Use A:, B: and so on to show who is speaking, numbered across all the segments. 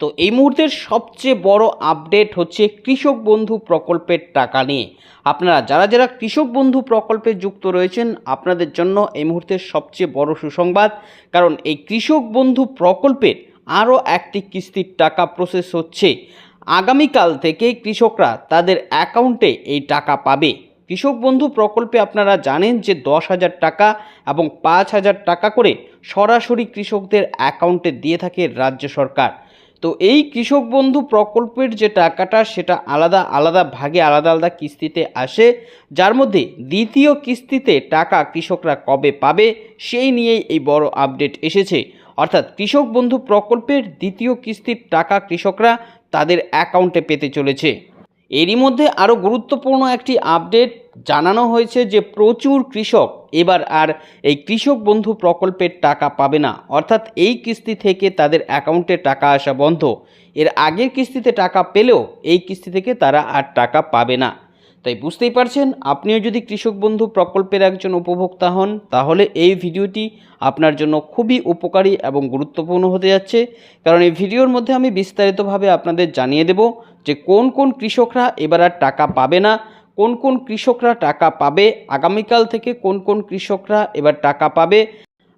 A: তো এই মুহূর্তের সবচেয়ে বড় আপডেট হচ্ছে কৃষক বন্ধু প্রকল্পের টাকা নিয়ে। আপনারা যারা যারা কৃষক বন্ধু প্রকল্পে যুক্ত রয়েছেন, আপনাদের জন্য এই মুহূর্তের সবচেয়ে বড় সুসংবাদ, কারণ এই কৃষক বন্ধু প্রকল্পের আরও একটি কিস্তির টাকা প্রসেস হচ্ছে। আগামীকাল থেকে কৃষকরা তাদের অ্যাকাউন্টে এই টাকা পাবে। কৃষক বন্ধু প্রকল্পে আপনারা জানেন যে দশ হাজার টাকা এবং পাঁচ হাজার টাকা করে সরাসরি কৃষকদের অ্যাকাউন্টে দিয়ে থাকে রাজ্য সরকার। তো এই কৃষক বন্ধু প্রকল্পের যে টাকাটা, সেটা আলাদা আলাদা ভাগে, আলাদা আলাদা কিস্তিতে আসে। যার মধ্যে দ্বিতীয় কিস্তিতে টাকা কৃষকরা কবে পাবে, সেই নিয়েই এই বড় আপডেট এসেছে। অর্থাৎ কৃষক বন্ধু প্রকল্পের দ্বিতীয় কিস্তির টাকা কৃষকরা তাদের অ্যাকাউন্টে পেতে চলেছে। এরই মধ্যে আরও গুরুত্বপূর্ণ একটি আপডেট জানানো হয়েছে যে প্রচুর কৃষক এবার আর এই কৃষক বন্ধু প্রকল্পের টাকা পাবে না। অর্থাৎ এই কিস্তি থেকে তাদের অ্যাকাউন্টে টাকা আসা বন্ধ। এর আগের কিস্তিতে টাকা পেলেও এই কিস্তি থেকে তারা আর টাকা পাবে না। তাই বুঝতেই পারছেন, আপনিও যদি কৃষক বন্ধু প্রকল্পের একজন উপভোক্তা হন, তাহলে এই ভিডিওটি আপনার জন্য খুবই উপকারী এবং গুরুত্বপূর্ণ হতে যাচ্ছে। কারণ এই ভিডিওর মধ্যে আমি বিস্তারিতভাবে আপনাদের জানিয়ে দেব যে কোন কোন কৃষকরা এবার আর টাকা পাবে না, কোন কোন কৃষকরা টাকা পাবে, আগামীকাল থেকে কোন কোন কৃষকরা এবার টাকা পাবে,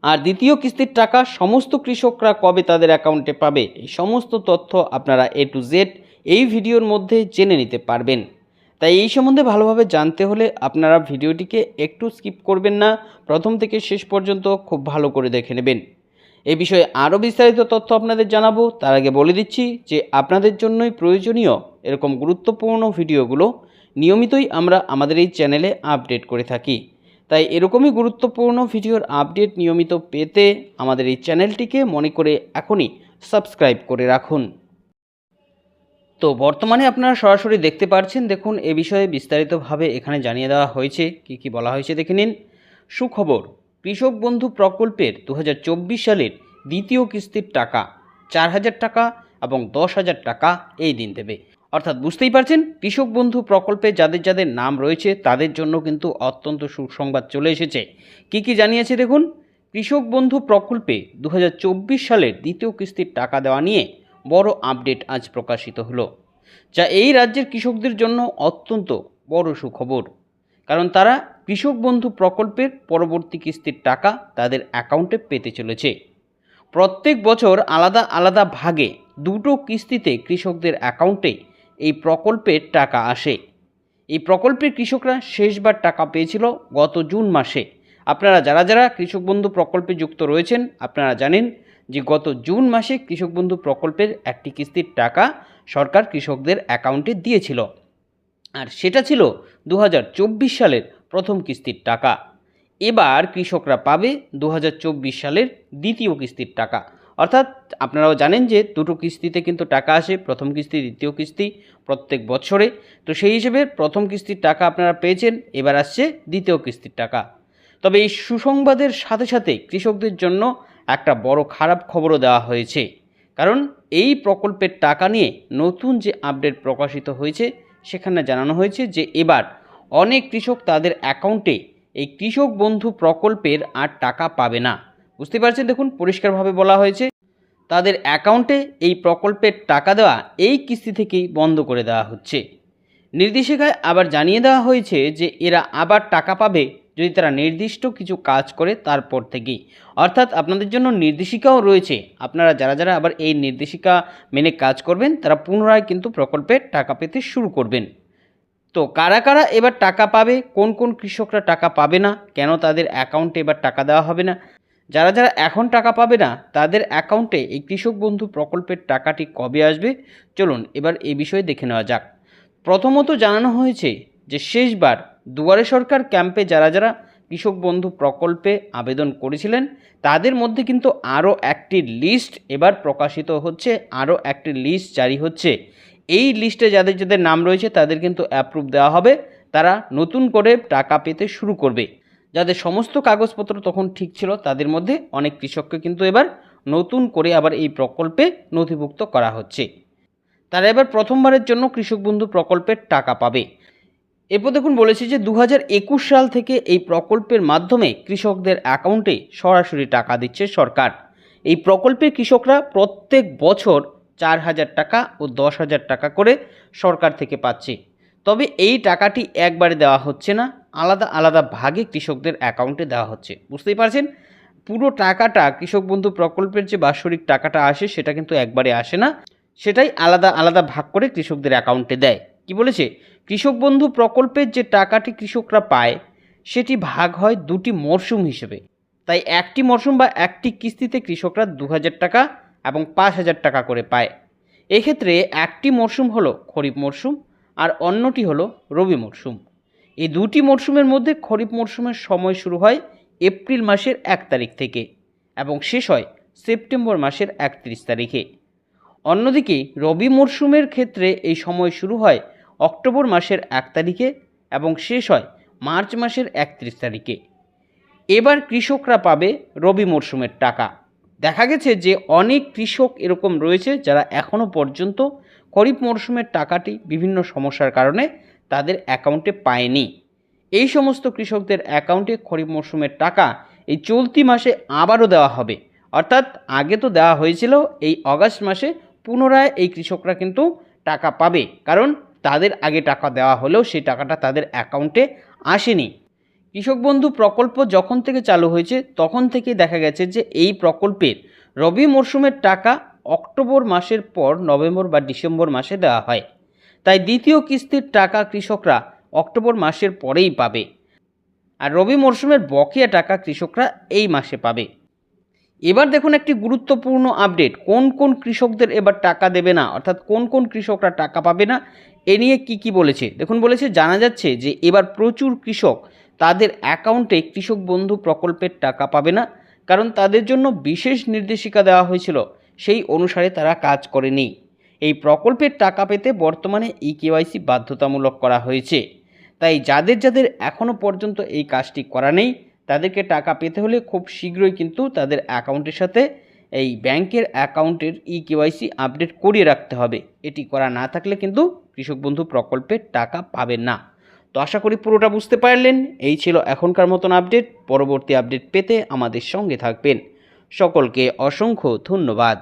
A: আর দ্বিতীয় কিস্তির টাকা সমস্ত কৃষকরা কবে তাদের অ্যাকাউন্টে পাবে, এই সমস্ত তথ্য আপনারা এ টু জেড এই ভিডিওর মধ্যে জেনে নিতে পারবেন। তাই এই সম্বন্ধে ভালোভাবে জানতে হলে আপনারা ভিডিওটিকে একটু স্কিপ করবেন না, প্রথম থেকে শেষ পর্যন্ত খুব ভালো করে দেখে নেবেন। এই বিষয়ে আরও বিস্তারিত তথ্য আপনাদের জানাব। তার আগে বলে দিচ্ছি যে আপনাদের জন্যই প্রয়োজনীয় এরকম গুরুত্বপূর্ণ ভিডিওগুলো নিয়মিতই আমরা আমাদের এই চ্যানেলে আপডেট করে থাকি। তাই এরকমই গুরুত্বপূর্ণ ভিডিওর আপডেট নিয়মিত পেতে আমাদের এই চ্যানেলটিকে মনে করে এখনই সাবস্ক্রাইব করে রাখুন। তো বর্তমানে আপনারা সরাসরি দেখতে পাচ্ছেন দেখুন, এ বিষয়ে বিস্তারিতভাবে এখানে জানিয়ে দেওয়া হয়েছে, কি কি বলা হয়েছে দেখে নিন। সুখবর কৃষক বন্ধু প্রকল্পের দু হাজার চব্বিশ সালের দ্বিতীয় কিস্তির টাকা চার হাজার টাকা এবং দশ হাজার টাকা এই দিন দেবে। অর্থাৎ বুঝতেই পারছেন, কৃষক বন্ধু প্রকল্পে যাদের যাদের নাম রয়েছে, তাদের জন্য কিন্তু অত্যন্ত সুসংবাদ চলে এসেছে। কি কি জানিয়েছে দেখুন, কৃষক বন্ধু প্রকল্পে দু হাজার চব্বিশ সালের দ্বিতীয় কিস্তির টাকা দেওয়া নিয়ে বড় আপডেট আজ প্রকাশিত হলো, যা এই রাজ্যের কৃষকদের জন্য অত্যন্ত বড় সুখবর। কারণ তারা কৃষক বন্ধু প্রকল্পের পরবর্তী কিস্তির টাকা তাদের অ্যাকাউন্টে পেতে চলেছে। প্রত্যেক বছর আলাদা আলাদা ভাগে দুটো কিস্তিতে কৃষকদের অ্যাকাউন্টে এই প্রকল্পের টাকা আসে। এই প্রকল্পের কৃষকরা শেষবার টাকা পেয়েছিল গত জুন মাসে। আপনারা যারা যারা কৃষক বন্ধু প্রকল্পে যুক্ত রয়েছেন, আপনারা জানেন যে গত জুন মাসে কৃষক বন্ধু প্রকল্পের একটি কিস্তির টাকা সরকার কৃষকদের অ্যাকাউন্টে দিয়েছিল। আর সেটা ছিল দু হাজার চব্বিশ সালের প্রথম কিস্তির টাকা। এবার কৃষকরা পাবে দু হাজার চব্বিশ সালের দ্বিতীয় কিস্তির টাকা। অর্থাৎ আপনারাও জানেন যে দুটো কিস্তিতে কিন্তু টাকা আসে, প্রথম কিস্তি, দ্বিতীয় কিস্তি প্রত্যেক বছরে। তো সেই হিসেবে প্রথম কিস্তির টাকা আপনারা পেয়েছেন, এবার আসছে দ্বিতীয় কিস্তির টাকা। তবে এই সুসংবাদের সাথে সাথে কৃষকদের জন্য একটা বড় খারাপ খবরও দেওয়া হয়েছে। কারণ এই প্রকল্পের টাকা নিয়ে নতুন যে আপডেট প্রকাশিত হয়েছে, সেখানে জানানো হয়েছে যে এবার অনেক কৃষক তাদের অ্যাকাউন্টে এই কৃষক বন্ধু প্রকল্পের আর টাকা পাবে না। বুঝতে পারছেন? দেখুন, পরিষ্কারভাবে বলা হয়েছে, তাদের অ্যাকাউন্টে এই প্রকল্পের টাকা দেওয়া এই কিস্তি থেকেই বন্ধ করে দেওয়া হচ্ছে। নির্দেশিকায় আবার জানিয়ে দেওয়া হয়েছে যে, এরা আবার টাকা পাবে যদি তারা নির্দিষ্ট কিছু কাজ করে তারপর থেকেই। অর্থাৎ আপনাদের জন্য নির্দেশিকাও রয়েছে। আপনারা যারা যারা আবার এই নির্দেশিকা মেনে কাজ করবেন, তারা পুনরায় কিন্তু প্রকল্পের টাকা পেতে শুরু করবেন। তো কারা কারা এবার টাকা পাবে? কোন কোন কৃষকরা টাকা পাবে না? কেন তাদের অ্যাকাউন্টে এবার টাকা দেওয়া হবে না? যারা যারা এখন টাকা পাবে না, তাদের অ্যাকাউন্টে এই কৃষক বন্ধু প্রকল্পের টাকাটি কবে আসবে? চলুন এবার এ বিষয়ে দেখে নেওয়া যাক। প্রথমত জানানো হয়েছে যে শেষবার দুয়ারে সরকার ক্যাম্পে যারা যারা কৃষক বন্ধু প্রকল্পে আবেদন করেছিলেন, তাদের মধ্যে কিন্তু আরও একটি লিস্ট এবার প্রকাশিত হচ্ছে, আরও একটি লিস্ট জারি হচ্ছে। এই লিস্টে যাদের যাদের নাম রয়েছে তাদের কিন্তু অ্যাপ্রুভ দেওয়া হবে। তারা নতুন করে টাকা পেতে শুরু করবে। যাদের সমস্ত কাগজপত্র তখন ঠিক ছিল তাদের মধ্যে অনেক কৃষককে কিন্তু এবার নতুন করে আবার এই প্রকল্পে নথিভুক্ত করা হচ্ছে। তারা এবার প্রথমবারের জন্য কৃষক বন্ধু প্রকল্পের টাকা পাবে। এরপর দেখুন বলেছি যে দু হাজার একুশ সাল থেকে এই প্রকল্পের মাধ্যমে কৃষকদের অ্যাকাউন্টে সরাসরি টাকা দিচ্ছে সরকার। এই প্রকল্পে কৃষকরা প্রত্যেক বছর চার হাজার টাকা ও দশ হাজার টাকা করে সরকার থেকে পাচ্ছে। তবে এই টাকাটি একবারে দেওয়া হচ্ছে না, আলাদা আলাদা ভাগে কৃষকদের অ্যাকাউন্টে দেওয়া হচ্ছে। বুঝতেই পারছেন? পুরো টাকাটা কৃষক বন্ধু প্রকল্পের যে বাৎসরিক টাকাটা আসে, সেটা কিন্তু একবারে আসে না। সেটাই আলাদা আলাদা ভাগ করে কৃষকদের অ্যাকাউন্টে দেয়। কি বলেছে? কৃষক বন্ধু প্রকল্পের যে টাকাটি কৃষকরা পায়, সেটি ভাগ হয় দুটি মরশুম হিসেবে। তাই একটি মরশুম বা একটি কিস্তিতে কৃষকরা দু হাজার টাকা এবং পাঁচ হাজার টাকা করে পায়। এক্ষেত্রে একটি মরশুম হলো খরিফ মরশুম আর অন্যটি হলো রবি মরশুম এই দুটি মরশুমের মধ্যে খরিফ মরশুমের সময় শুরু হয় এপ্রিল মাসের এক তারিখ থেকে এবং শেষ হয় সেপ্টেম্বর মাসের একত্রিশ তারিখে। অন্যদিকে রবি মরশুমের ক্ষেত্রে এই সময় শুরু হয় অক্টোবর মাসের এক তারিখে এবং শেষ হয় মার্চ মাসের একত্রিশ তারিখে। এবার কৃষকরা পাবে রবি মরশুমের টাকা। দেখা গেছে যে অনেক কৃষক এরকম রয়েছে যারা এখনও পর্যন্ত খরিফ মরশুমের টাকাটি বিভিন্ন সমস্যার কারণে তাদের অ্যাকাউন্টে পায়নি। এই সমস্ত কৃষকদের অ্যাকাউন্টে খরিফ মরশুমের টাকা এই চলতি মাসে আবারও দেওয়া হবে। অর্থাৎ আগে তো দেওয়া হয়েছিল, এই অগাস্ট মাসে পুনরায় এই কৃষকরা কিন্তু টাকা পাবে। কারণ তাদের আগে টাকা দেওয়া হলেও সেই টাকাটা তাদের অ্যাকাউন্টে আসেনি। কৃষক বন্ধু প্রকল্প যখন থেকে চালু হয়েছে, তখন থেকে দেখা গেছে যে এই প্রকল্পের রবি মরশুমের টাকা অক্টোবর মাসের পর নভেম্বর বা ডিসেম্বর মাসে দেওয়া হয়। তাই দ্বিতীয় কিস্তির টাকা কৃষকরা অক্টোবর মাসের পরেই পাবে আর রবি মরশুমের বকেয়া টাকা কৃষকরা এই মাসে পাবে। এবার দেখুন একটি গুরুত্বপূর্ণ আপডেট, কোন কোন কৃষকদের এবার টাকা দেবে না, অর্থাৎ কোন কোন কৃষকরা টাকা পাবে না, এ নিয়ে কি কি বলেছে? দেখুন বলেছে, জানা যাচ্ছে যে এবার প্রচুর কৃষক তাদের অ্যাকাউন্টে কৃষক বন্ধু প্রকল্পের টাকা পাবে না, কারণ তাদের জন্য বিশেষ নির্দেশিকা দেওয়া হয়েছিল। সেই অনুসারে তারা কাজ করেনি। এই প্রকল্পের টাকা পেতে বর্তমানে ই কেওয়াইসি বাধ্যতামূলক করা হয়েছে। তাই যাদের যাদের এখনও পর্যন্ত এই কাজটি করা নেই, তাদেরকে টাকা পেতে হলে খুব শীঘ্রই কিন্তু তাদের অ্যাকাউন্টের সাথে এই ব্যাংকের অ্যাকাউন্টের ই কেওয়াইসি আপডেট করিয়ে রাখতে হবে। এটি করা না থাকলে কিন্তু কৃষক বন্ধু প্রকল্পের টাকা পাবে না। তো আশা করি পুরোটা বুঝতে পারলেন। এই ছিল এখনকার মতন আপডেট। পরবর্তী আপডেট পেতে আমাদের সঙ্গে থাকবেন। সকলকে অসংখ্য ধন্যবাদ।